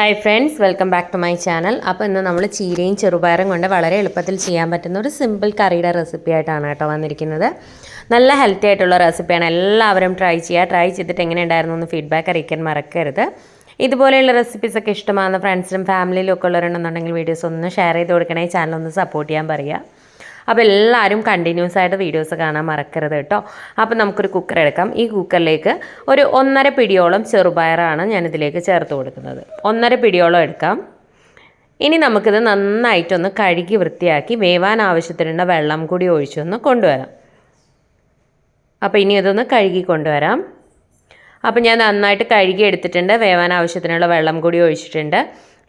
Hi friends welcome back to my channel അപ്പോൾ ഇന്ന് നമ്മൾ ചീരയും ചെറുപയറും കൊണ്ട് വളരെ എളുപ്പത്തിൽ ചെയ്യാൻ പറ്റുന്ന ഒരു സിമ്പിൾ കറിയുടെ റെസിപ്പി ആയിട്ടാണ് കേട്ടോ വന്നിരിക്കുന്നത്. നല്ല ഹെൽത്തി ആയിട്ടുള്ള റെസിപ്പിയാണ് എല്ലാവരും ട്രൈ ചെയ്യുക. ട്രൈ ചെയ്തിട്ട് എങ്ങനെ ഉണ്ടായിരുന്നു എന്ന് ഫീഡ്ബാക്ക് അറിയിക്കാൻ മറക്കരുത്. ഇതുപോലെയുള്ള റെസിപ്പീസൊക്കെ ഇഷ്ടമാകുന്ന ഫ്രണ്ട്സിനും ഫാമിലിയിലും ഒക്കെ ഉള്ളവരുണ്ടെന്നുണ്ടെങ്കിൽ വീഡിയോസ് ഒന്ന് ഷെയർ ചെയ്ത് കൊടുക്കണേ. ചാനൽ ഒന്ന് സപ്പോർട്ട് ചെയ്യാൻ പറയുക. അപ്പോൾ എല്ലാവരും കണ്ടിന്യൂസ് ആയിട്ട് വീഡിയോസ് കാണാൻ മറക്കരുത് കേട്ടോ. അപ്പോൾ നമുക്കൊരു കുക്കർ എടുക്കാം. ഈ കുക്കറിലേക്ക് ഒരു ഒന്നര പിടിയോളം ചെറുപയറാണ് ഞാനിതിലേക്ക് ചേർത്ത് കൊടുക്കുന്നത്. ഒന്നര പിടിയോളം എടുക്കാം. ഇനി നമുക്കിത് നന്നായിട്ടൊന്ന് കഴുകി വൃത്തിയാക്കി വേവാൻ ആവശ്യത്തിനുള്ള വെള്ളം കൂടി ഒഴിച്ചൊന്ന് കൊണ്ടുവരാം. അപ്പോൾ ഇനി ഇതൊന്ന് കഴുകി കൊണ്ടുവരാം. അപ്പോൾ ഞാൻ നന്നായിട്ട് കഴുകി എടുത്തിട്ടുണ്ട്. വേവാൻ ആവശ്യത്തിനുള്ള വെള്ളം കൂടി ഒഴിച്ചിട്ടുണ്ട്.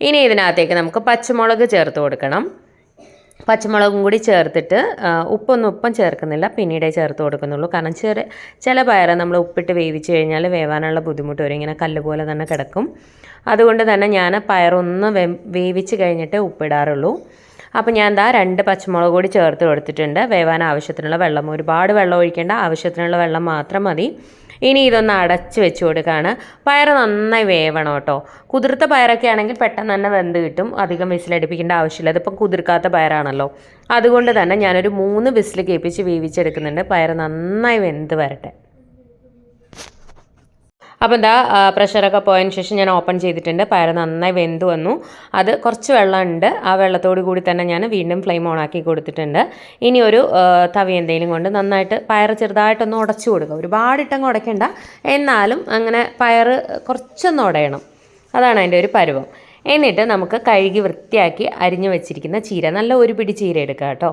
ഇനി ഇതിനകത്തേക്ക് നമുക്ക് പച്ചമുളക് ചേർത്ത് കൊടുക്കണം. പച്ചമുളകും കൂടി ചേർത്തിട്ട് ഉപ്പൊന്നും ഉപ്പം ചേർക്കുന്നില്ല. പിന്നീടേ ചേർത്ത് കൊടുക്കുന്നുള്ളൂ. കാരണം ചെറിയ ചില പയറ് നമ്മൾ ഉപ്പിട്ട് വേവിച്ച് കഴിഞ്ഞാൽ വേവാനുള്ള ബുദ്ധിമുട്ട് വരും. ഇങ്ങനെ കല്ല് പോലെ തന്നെ കിടക്കും. അതുകൊണ്ട് തന്നെ ഞാൻ പയറൊന്ന് വേ വേവിച്ച് കഴിഞ്ഞിട്ട് ഉപ്പിടാറുള്ളൂ. അപ്പോൾ ഞാൻ എന്താ രണ്ട് പച്ചമുളക് കൂടി ചേർത്ത് കൊടുത്തിട്ടുണ്ട്. വേവാൻ ആവശ്യത്തിനുള്ള വെള്ളം ഒരുപാട് വെള്ളം ഒഴിക്കേണ്ട ആവശ്യത്തിനുള്ള വെള്ളം മാത്രം മതി. ഇനി ഇതൊന്ന് അടച്ച് വെച്ച് കൊടുക്കുകയാണ് പയർ നന്നായി വേവണം കേട്ടോ. കുതിർത്ത പയറൊക്കെ ആണെങ്കിൽ പെട്ടെന്ന് തന്നെ വെന്ത് കിട്ടും. അധികം വിസിലടിപ്പിക്കേണ്ട ആവശ്യമില്ല. അതിപ്പം കുതിർക്കാത്ത പയറാണല്ലോ. അതുകൊണ്ട് തന്നെ ഞാനൊരു മൂന്ന് വിസിൽ കേൾപ്പിച്ച് വേവിച്ചെടുക്കുന്നുണ്ട്. പയർ നന്നായി വെന്ത് വരട്ടെ. അപ്പോൾ എന്താ പ്രഷറൊക്കെ പോയതിന് ശേഷം ഞാൻ ഓപ്പൺ ചെയ്തിട്ടുണ്ട്. പയർ നന്നായി വെന്ത് വന്നു. അത് കുറച്ച് വെള്ളമുണ്ട്. ആ വെള്ളത്തോട് കൂടി തന്നെ ഞാൻ വീണ്ടും ഫ്ലെയിം ഓൺ ആക്കി കൊടുത്തിട്ടുണ്ട്. ഇനി ഒരു തവി എന്തെങ്കിലും കൊണ്ട് നന്നായിട്ട് പയർ ചെറുതായിട്ടൊന്ന് ഉടച്ചു കൊടുക്കുക. ഒരുപാട് ഇട്ടങ്ങ് ഉടയ്ക്കണ്ട. എന്നാലും അങ്ങനെ പയർ കുറച്ചൊന്ന് ഉടയണം. അതാണ് അതിന്റെ ഒരു പരുവം. എന്നിട്ട് നമുക്ക് കഴുകി വൃത്തിയാക്കി അരിഞ്ഞു വെച്ചിരിക്കുന്ന ചീര. നല്ല ഒരു പിടി ചീര എടുക്കുക കേട്ടോ.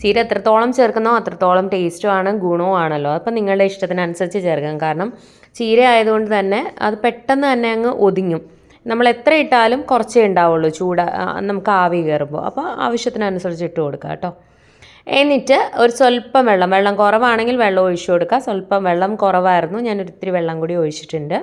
ചീര എത്രത്തോളം ചേർക്കുന്നോ അത്രത്തോളം ടേസ്റ്റും ആണ് ഗുണവും ആണല്ലോ. അപ്പം നിങ്ങളുടെ ഇഷ്ടത്തിനനുസരിച്ച് ചേർക്കാം. കാരണം ചീര ആയതുകൊണ്ട് തന്നെ അത് പെട്ടെന്ന് തന്നെ അങ്ങ് ഒതുങ്ങും. നമ്മൾ എത്ര ഇട്ടാലും കുറച്ചേ ഉണ്ടാവുള്ളൂ ചൂട് നമുക്ക് ആവി കയറുമ്പോൾ. അപ്പോൾ ആവശ്യത്തിനനുസരിച്ച് ഇട്ട് കൊടുക്കുക കേട്ടോ. എന്നിട്ട് ഒരു സ്വല്പം വെള്ളം വെള്ളം കുറവാണെങ്കിൽ വെള്ളം ഒഴിച്ചു കൊടുക്കുക. സ്വല്പം വെള്ളം കുറവായിരുന്നു ഞാനൊരു ഇത്തിരി വെള്ളം കൂടി ഒഴിച്ചിട്ടുണ്ട്.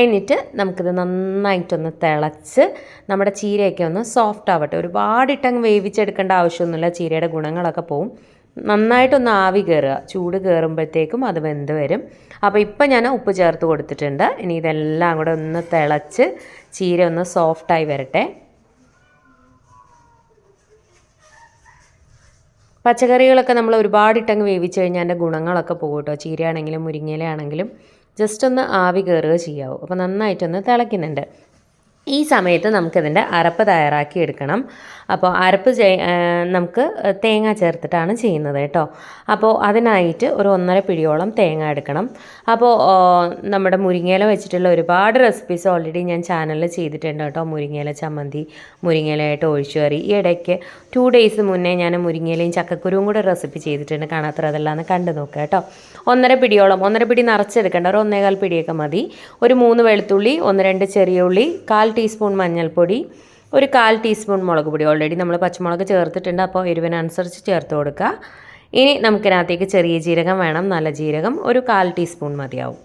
എന്നിട്ട് നമുക്കിത് നന്നായിട്ടൊന്ന് തിളച്ച് നമ്മുടെ ചീരയൊക്കെ ഒന്ന് സോഫ്റ്റ് ആവട്ടെ. ഒരുപാടിട്ടങ്ങ് വേവിച്ചെടുക്കേണ്ട ആവശ്യമൊന്നുമില്ല. ചീരയുടെ ഗുണങ്ങളൊക്കെ പോവും. നന്നായിട്ടൊന്ന് ആവി കയറുക ചൂട് കയറുമ്പോഴത്തേക്കും അത് വെന്ത് വരും. അപ്പോൾ ഇപ്പം ഞാൻ ഉപ്പ് ചേർത്ത് കൊടുത്തിട്ടുണ്ട്. ഇനി ഇതെല്ലാം കൂടെ ഒന്ന് തിളച്ച് ചീര ഒന്ന് സോഫ്റ്റായി വരട്ടെ. പച്ചക്കറികളൊക്കെ നമ്മൾ ഒരുപാട് ഇട്ടങ്ങ് വേവിച്ച് കഴിഞ്ഞാൽ അതിന്റെ ഗുണങ്ങളൊക്കെ പോകും കേട്ടോ. ചീരയാണെങ്കിലും മുരിങ്ങയിലയാണെങ്കിലും. ജസ്റ്റ് ഒന്ന് ആവി കയറുക ചെയ്യാവും. അപ്പോൾ നന്നായിട്ടൊന്ന് തിളയ്ക്കുന്നുണ്ട്. ഈ സമയത്ത് നമുക്കിതിന്റെ അരപ്പ് തയ്യാറാക്കി എടുക്കണം. അപ്പോൾ അരപ്പ് നമുക്ക് തേങ്ങ ചേർത്തിട്ടാണ് ചെയ്യുന്നത് കേട്ടോ. അപ്പോൾ അതിനായിട്ട് ഒരു ഒന്നര പിടിയോളം തേങ്ങ എടുക്കണം. അപ്പോൾ നമ്മുടെ മുരിങ്ങയില വെച്ചിട്ടുള്ള ഒരുപാട് റെസിപ്പീസ് ഓൾറെഡി ഞാൻ ചാനലിൽ ചെയ്തിട്ടുണ്ട് കേട്ടോ. മുരിങ്ങയില ചമ്മന്തി മുരിങ്ങയിലയായിട്ട് ഒഴിച്ചു കറി. ഈ ഇടയ്ക്ക് ടു ഡേയ്സ് മുന്നേ ഞാൻ മുരിങ്ങയിലയും ചക്കക്കുരുവും കൂടെ റെസിപ്പി ചെയ്തിട്ടുണ്ട്. കാണാത്ര അതെല്ലാം ഒന്ന് കണ്ടു നോക്കുക കേട്ടോ. ഒന്നര പിടിയോളം ഒന്നര പിടി നിറച്ചെടുക്കേണ്ട. ഒരു ഒന്നേകാൽ പിടിയൊക്കെ മതി. ഒരു മൂന്ന് വെളുത്തുള്ളി ഒന്ന് രണ്ട് ചെറിയ ഉള്ളി കാൽ ടീസ്പൂൺ മഞ്ഞൾപ്പൊടി ഒരു കാൽ ടീസ്പൂൺ മുളക് പൊടി. ഓൾറെഡി നമ്മൾ പച്ചമുളക് ചേർത്തിട്ടുണ്ട് അപ്പോൾ എരിവിനനുസരിച്ച് ചേർത്ത് കൊടുക്കുക. ഇനി നമുക്കിനകത്തേക്ക് ചെറിയ ജീരകം വേണം നല്ല ജീരകം ഒരു കാൽ ടീസ്പൂൺ മതിയാവും.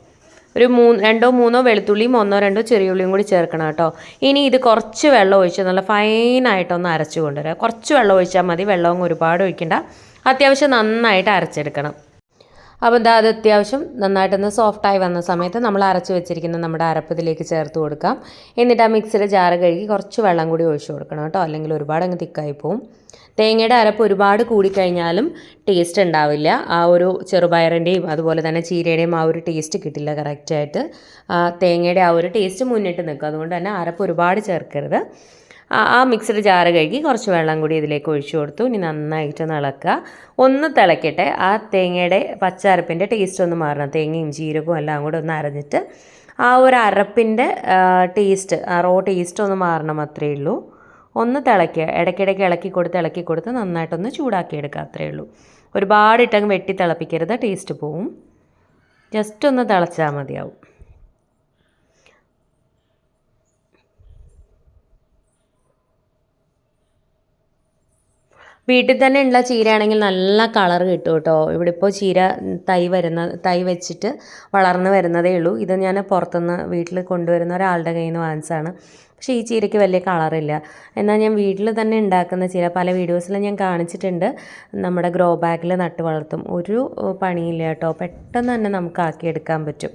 ഒരു മൂന്ന് രണ്ടോ മൂന്നോ വെളുത്തുള്ളിയും ഒന്നോ രണ്ടോ ചെറിയ ഉള്ളിയും കൂടി ചേർക്കണം കേട്ടോ. ഇനി ഇത് കുറച്ച് വെള്ളം ഒഴിച്ച് നല്ല ഫൈനായിട്ടൊന്ന് അരച്ചു കൊണ്ടുവരാം. കുറച്ച് വെള്ളം ഒഴിച്ചാൽ മതി വെള്ളവും ഒരുപാട് ഒഴിക്കണ്ട. അത്യാവശ്യം നന്നായിട്ട് അരച്ചെടുക്കണം. അപ്പോൾ ഇതാ അത് അത്യാവശ്യം നന്നായിട്ടൊന്ന് സോഫ്റ്റായി വന്ന സമയത്ത് നമ്മൾ അരച്ച് വെച്ചിരിക്കുന്ന നമ്മുടെ അരപ്പ് ഇതിലേക്ക് ചേർത്ത് കൊടുക്കാം. എന്നിട്ട് ആ മിക്സിയുടെ ജാറ് കഴുകി കുറച്ച് വെള്ളം കൂടി ഒഴിച്ചു കൊടുക്കണം കേട്ടോ. അല്ലെങ്കിൽ ഒരുപാട് അങ്ങ് തിക്കായി പോവും. തേങ്ങയുടെ അരപ്പ് ഒരുപാട് കൂടിക്കഴിഞ്ഞാലും ടേസ്റ്റ് ഉണ്ടാവില്ല. ആ ഒരു ചെറുപയറിന്റെയും അതുപോലെ തന്നെ ചീരയുടെയും ആ ഒരു ടേസ്റ്റ് കിട്ടില്ല കറക്റ്റായിട്ട് തേങ്ങയുടെ ആ ഒരു ടേസ്റ്റ് മുന്നിട്ട് നിൽക്കും. അതുകൊണ്ട് തന്നെ അരപ്പ് ഒരുപാട് ചേർക്കരുത്. ആ മിക്സഡ് ജാറ് കഴുകി കുറച്ച് വെള്ളം കൂടി ഇതിലേക്ക് ഒഴിച്ചു കൊടുത്തു. ഇനി നന്നായിട്ട് ഇളക്കുക ഒന്ന് തിളക്കട്ടെ. ആ തേങ്ങയുടെ പച്ചരപ്പിന്റെ ടേസ്റ്റ് ഒന്ന് മാറണം. തേങ്ങയും ജീരകവും എല്ലാം കൂടെ ഒന്ന് അരഞ്ഞിട്ട് ആ ഒരു അരപ്പിന്റെ ടേസ്റ്റ് ആ റോ ടേസ്റ്റ് ഒന്ന് മാറണം അത്രയേ ഉള്ളൂ. ഒന്ന് തിളയ്ക്കുക ഇടയ്ക്കിടയ്ക്ക് ഇളക്കി കൊടുത്ത് ഇളക്കി കൊടുത്ത് നന്നായിട്ടൊന്ന് ചൂടാക്കി എടുക്കുക അത്രയേ ഉള്ളൂ. ഒരുപാട് ഇട്ടങ്ങ് വെട്ടി തിളപ്പിക്കരുത്. ടേസ്റ്റ് പോവും. ജസ്റ്റ് ഒന്ന് തിളച്ചാൽ മതിയാവും. വീട്ടിൽ തന്നെ ഉള്ള ചീരയാണെങ്കിൽ നല്ല കളർ കിട്ടും കേട്ടോ. ഇവിടെ ഇപ്പോൾ ചീര തൈ വരുന്ന തൈ വെച്ചിട്ട് വളർന്ന് വരുന്നതേ ഉള്ളൂ. ഇത് ഞാൻ പുറത്തുനിന്ന് വീട്ടിൽ കൊണ്ടുവരുന്ന ഒരാളുടെ കയ്യിൽ നിന്ന് വാങ്ങിച്ചാണ് പക്ഷേ ഈ ചീരയ്ക്ക് വലിയ കളറില്ല. എന്നാൽ ഞാൻ വീട്ടിൽ തന്നെ ഉണ്ടാക്കുന്ന ചീര പല വീഡിയോസിലും ഞാൻ കാണിച്ചിട്ടുണ്ട്. നമ്മുടെ ഗ്രോ ബാഗിൽ നട്ട് വളർത്തും. ഒരു പണിയില്ല കേട്ടോ. പെട്ടെന്ന് തന്നെ നമുക്ക് ആക്കിയെടുക്കാൻ പറ്റും.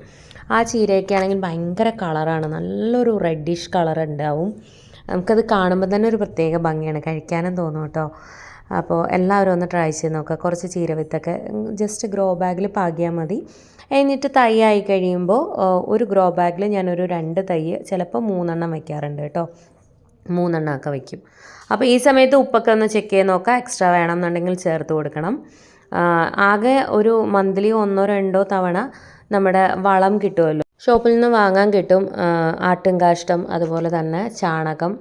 ആ ചീരയൊക്കെ ആണെങ്കിൽ ഭയങ്കര കളറാണ്. നല്ലൊരു റെഡിഷ് കളർ ഉണ്ടാവും. നമുക്കത് കാണുമ്പോൾ തന്നെ ഒരു പ്രത്യേക ഭംഗിയാണ്. കഴിക്കാനും തോന്നും കേട്ടോ. അപ്പോൾ എല്ലാവരും ഒന്ന് ട്രൈ ചെയ്ത് നോക്കുക കുറച്ച് ചീരവിത്തൊക്കെ ജസ്റ്റ് ഗ്രോ ബാഗിൽ പാകിയാൽ മതി. എന്നിട്ട് തൈ ആയി കഴിയുമ്പോൾ ഒരു ഗ്രോ ബാഗിൽ ഞാനൊരു രണ്ട് തൈ ചിലപ്പോൾ മൂന്നെണ്ണം വയ്ക്കാറുണ്ട് കേട്ടോ. മൂന്നെണ്ണമൊക്കെ വയ്ക്കും അപ്പോൾ ഈ സമയത്ത് ഉപ്പൊക്കെ ഒന്ന് ചെക്ക് ചെയ്ത് നോക്കുക എക്സ്ട്രാ വേണമെന്നുണ്ടെങ്കിൽ ചേർത്ത് കൊടുക്കണം. ആകെ ഒരു മന്ത്ലി ഒന്നോ രണ്ടോ തവണ നമ്മുടെ വളം കിട്ടുമല്ലോ. ഷോപ്പിൽ നിന്ന് വാങ്ങാൻ കിട്ടും ആട്ടും ആട്ടുംകാഷ്ടം അതുപോലെ തന്നെ ചാണകം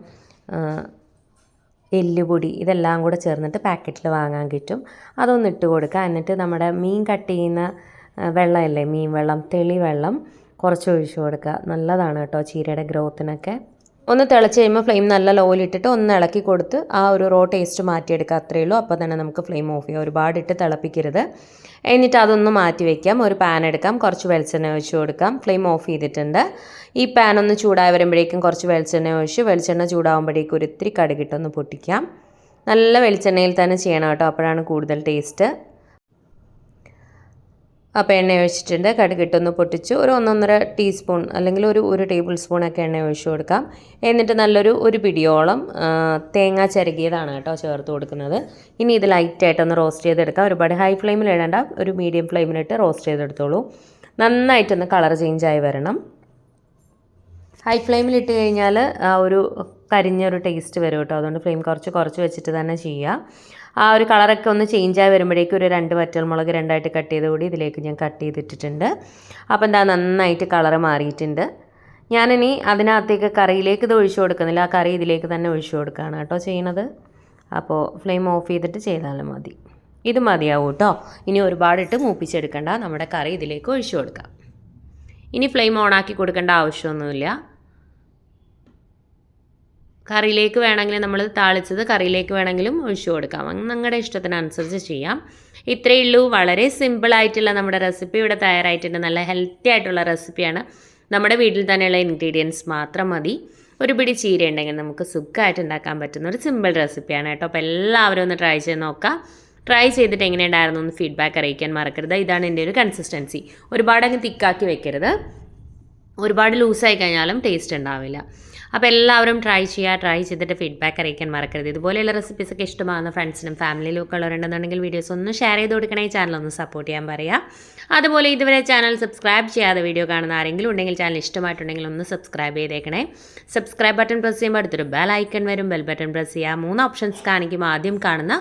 എല്ലുപൊടി ഇതെല്ലാം കൂടെ ചേർന്നിട്ട് പാക്കറ്റിൽ വാങ്ങാൻ കിട്ടും. അതൊന്ന് ഇട്ട് കൊടുക്കുക. എന്നിട്ട് നമ്മുടെ മീൻ കട്ട് ചെയ്യുന്ന വെള്ളമല്ലേ? മീൻ വെള്ളം തെളി വെള്ളം കുറച്ച് ഒഴിച്ചു കൊടുക്കുക. നല്ലതാണ് കേട്ടോ ചീരയുടെ ഗ്രോത്തിനൊക്കെ. ഒന്ന് തിളച്ച് കഴിയുമ്പോൾ ഫ്ലെയിം നല്ല ലോയിൽ ഇട്ടിട്ട് ഒന്ന് ഇളക്കി കൊടുത്ത് ആ ഒരു റോ ടേസ്റ്റ് മാറ്റിയെടുക്കുക അത്രയേ ഉള്ളൂ. അപ്പോൾ തന്നെ നമുക്ക് ഫ്ലെയിം ഓഫ് ചെയ്യാം. ഒരുപാട് ഇട്ട് തിളപ്പിക്കരുത്. എന്നിട്ട് അതൊന്ന് മാറ്റി വയ്ക്കാം ഒരു പാൻ എടുക്കാം. കുറച്ച് വെളിച്ചെണ്ണ ഒഴിച്ച് കൊടുക്കാം. ഫ്ലെയിം ഓഫ് ചെയ്തിട്ടുണ്ട്. ഈ പാൻ ഒന്ന് ചൂടായി വരുമ്പോഴേക്കും കുറച്ച് വെളിച്ചെണ്ണ ഒഴിച്ച് വെളിച്ചെണ്ണ ചൂടാകുമ്പോഴേക്കും ഒരു ഇത്തിരി കടുകിട്ടൊന്ന് പൊട്ടിക്കാം. നല്ല വെളിച്ചെണ്ണയിൽ തന്നെ ചെയ്യണം കേട്ടോ. അപ്പോഴാണ് കൂടുതൽ ടേസ്റ്റ് അപ്പോൾ എണ്ണ ഒഴിച്ചിട്ടുണ്ട്. കടുകിട്ടൊന്ന് പൊട്ടിച്ച് ഒരു ഒന്നൊന്നര ടീസ്പൂൺ അല്ലെങ്കിൽ ഒരു ഒരു ടേബിൾ സ്പൂണൊക്കെ എണ്ണ ഒഴിച്ചു കൊടുക്കാം. എന്നിട്ട് നല്ലൊരു ഒരു പിടിയോളം തേങ്ങ ചിരകിയതാണ് കേട്ടോ ചേർത്ത് കൊടുക്കുന്നത്. ഇനി ഇത് ലൈറ്റായിട്ടൊന്ന് റോസ്റ്റ് ചെയ്തെടുക്കാം. ഒരുപാട് ഹൈ ഫ്ലെയിമിൽ ഇടേണ്ട. ഒരു മീഡിയം ഫ്ലെയിമിലിട്ട് റോസ്റ്റ് ചെയ്തെടുത്തോളൂ. നന്നായിട്ടൊന്ന് കളർ ചേഞ്ചായി വരണം. ഹൈ ഫ്ലെയിമിൽ ഇട്ട് കഴിഞ്ഞാൽ ആ ഒരു കരിഞ്ഞൊരു ടേസ്റ്റ് വരും കേട്ടോ. അതുകൊണ്ട് ഫ്ലെയിം കുറച്ച് കുറച്ച് വെച്ചിട്ട് തന്നെ ചെയ്യുക ആ ഒരു കളറൊക്കെ ഒന്ന് ചേഞ്ചായി വരുമ്പോഴേക്കും ഒരു രണ്ട് വറ്റൽമുളക് രണ്ടായിട്ട് കട്ട് ചെയ്ത് കൂടി ഇതിലേക്ക് ഞാൻ കട്ട് ചെയ്തിട്ടിട്ടുണ്ട്. അപ്പോൾ എന്താ നന്നായിട്ട് കളറ് മാറിയിട്ടുണ്ട്. ഞാനിനി അതിനകത്തേക്ക് കറിയിലേക്ക് ഇത് ഒഴിച്ചു കൊടുക്കുന്നില്ല. ആ കറി ഇതിലേക്ക് തന്നെ ഒഴിച്ചു കൊടുക്കുകയാണ് കേട്ടോ ചെയ്യണത് അപ്പോൾ ഫ്ലെയിം ഓഫ് ചെയ്തിട്ട് ചെയ്താലും മതി. ഇത് മതിയാവും കേട്ടോ. ഇനി ഒരുപാടിട്ട് മൂപ്പിച്ചെടുക്കണ്ട. നമ്മുടെ കറി ഇതിലേക്ക് ഒഴിച്ചു കൊടുക്കാം. ഇനി ഫ്ലെയിം ഓണാക്കി കൊടുക്കേണ്ട ആവശ്യമൊന്നുമില്ല. കറിയിലേക്ക് വേണമെങ്കിലും നമ്മൾ താളിച്ചത് കറിയിലേക്ക് വേണമെങ്കിലും ഒഴിച്ചു കൊടുക്കാം. നിങ്ങളുടെ ഇഷ്ടത്തിനനുസരിച്ച് ചെയ്യാം. ഇത്രയേ ഉള്ളൂ. വളരെ സിമ്പിളായിട്ടുള്ള നമ്മുടെ റെസിപ്പി ഇവിടെ തയ്യാറായിട്ടുണ്ട്. നല്ല ഹെൽത്തി ആയിട്ടുള്ള റെസിപ്പിയാണ് നമ്മുടെ വീട്ടിൽ തന്നെയുള്ള ഇൻഗ്രീഡിയൻസ് മാത്രം മതി. ഒരു പിടി ചീര ഉണ്ടെങ്കിൽ നമുക്ക് സുഖമായിട്ട് ഉണ്ടാക്കാൻ പറ്റുന്ന ഒരു സിമ്പിൾ റെസിപ്പിയാണ് കേട്ടോ. അപ്പോൾ എല്ലാവരും ഒന്ന് ട്രൈ ചെയ്ത് നോക്കാം ട്രൈ ചെയ്തിട്ട് എങ്ങനെയുണ്ടായിരുന്നു എന്ന് ഫീഡ്ബാക്ക് അറിയിക്കാൻ മറക്കരുത്. ഇതാണ് എന്റെ ഒരു കൺസിസ്റ്റൻസി ഒരുപാട് അങ്ങ് തിക്കാക്കി വെക്കരുത്. ഒരുപാട് ലൂസായി കഴിഞ്ഞാലും ടേസ്റ്റ് ഉണ്ടാവില്ല. അപ്പോൾ എല്ലാവരും ട്രൈ ചെയ്യുക ട്രൈ ചെയ്തിട്ട് ഫീഡ്ബാക്ക് അറിയിക്കാൻ മറക്കരുത്. ഇതുപോലെയുള്ള റെസിപ്പീസ് ഒക്കെ ഇഷ്ടമാകുന്ന ഫ്രണ്ട്സിനും ഫാമിലിയിലും ഒക്കെ ഉള്ളവരുണ്ടെന്നുണ്ടെങ്കിൽ വീഡിയോസ് ഒന്ന് ഷെയർ ചെയ്ത് കൊടുക്കണേ ചാനൽ ഒന്ന് സപ്പോർട്ട് ചെയ്യാൻ പറയുക. അതുപോലെ ഇതുവരെ ചാനൽ സബ്സ്ക്രൈബ് ചെയ്യാതെ വീഡിയോ കാണുന്ന ആരെങ്കിലും ഉണ്ടെങ്കിൽ ചാനൽ ഇഷ്ടമായിട്ടുണ്ടെങ്കിൽ ഒന്ന് സബ്സ്ക്രൈബ് ചെയ്തേക്കണേ. സബ്സ്ക്രൈബ് ബട്ടൺ പ്രസ് ചെയ്യുമ്പോൾ അടുത്തൊരു ബെൽ ഐക്കൺ വരും. ബെൽ ബട്ടൺ പ്രസ് ചെയ്യുക. മൂന്ന് ഓപ്ഷൻസ് കാണിക്കും. ആദ്യം കാണുന്ന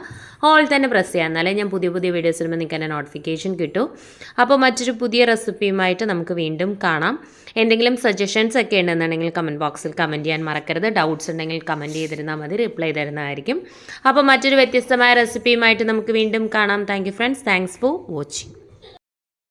ഓൾ തന്നെ പ്രസ് ചെയ്യുക. എന്നാലേ ഞാൻ പുതിയ പുതിയ വീഡിയോസ് വരുമ്പോൾ നിങ്ങൾക്ക് എന്റെ നോട്ടിഫിക്കേഷൻ കിട്ടും. അപ്പോൾ മറ്റൊരു പുതിയ റെസിപ്പിയുമായിട്ട് നമുക്ക് വീണ്ടും കാണാം. എന്തെങ്കിലും സജഷൻസ് ഒക്കെ ഉണ്ടെന്നുണ്ടെങ്കിൽ കമന്റ് ബോക്സിൽ കമന്റ് ചെയ്യാൻ മറക്കരുത്. ഡൗട്ട്സ് ഉണ്ടെങ്കിൽ കമന്റ് ചെയ്തിരുന്നാൽ മതി. റിപ്ലൈ തരുന്നതായിരിക്കും. അപ്പോൾ മറ്റൊരു വ്യത്യസ്തമായ റെസിപ്പിയുമായിട്ട് നമുക്ക് വീണ്ടും കാണാം. Thank friends thanks for watching